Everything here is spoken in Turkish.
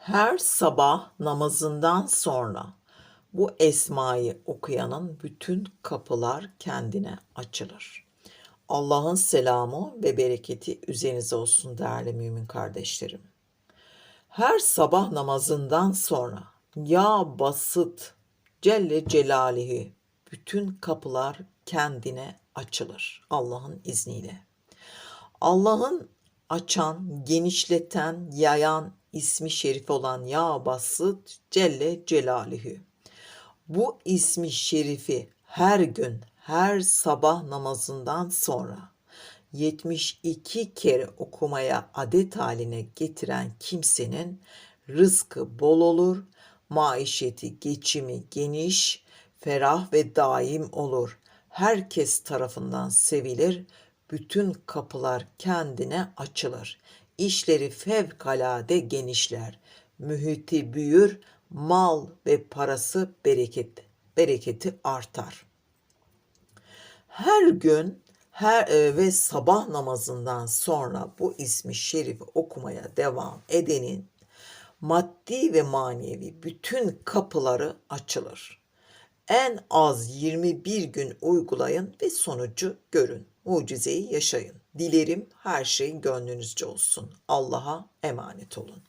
Her sabah namazından sonra bu esmayı okuyanın bütün kapılar kendine açılır. Allah'ın selamı ve bereketi üzerinize olsun değerli mümin kardeşlerim. Her sabah namazından sonra ya basıt Celle Celalihi bütün kapılar kendine açılır Allah'ın izniyle. Allah'ın açan, genişleten, yayan ismi şerif olan Ya Basıt Celle Celaluhu. Bu ismi şerifi her gün, her sabah namazından sonra 72 kere okumaya adet haline getiren kimsenin rızkı bol olur, maişeti, geçimi geniş, ferah ve daim olur. Herkes tarafından sevilir, bütün kapılar kendine açılır. İşleri fevkalade genişler. Mühiti büyür, mal ve parası bereket, bereketi artar. Her gün her e, ve sabah namazından sonra bu ismi şerifi okumaya devam edenin maddi ve manevi bütün kapıları açılır. En az 21 gün uygulayın ve sonucu görün. Mucizeyi yaşayın. Dilerim her şey gönlünüzce olsun. Allah'a emanet olun.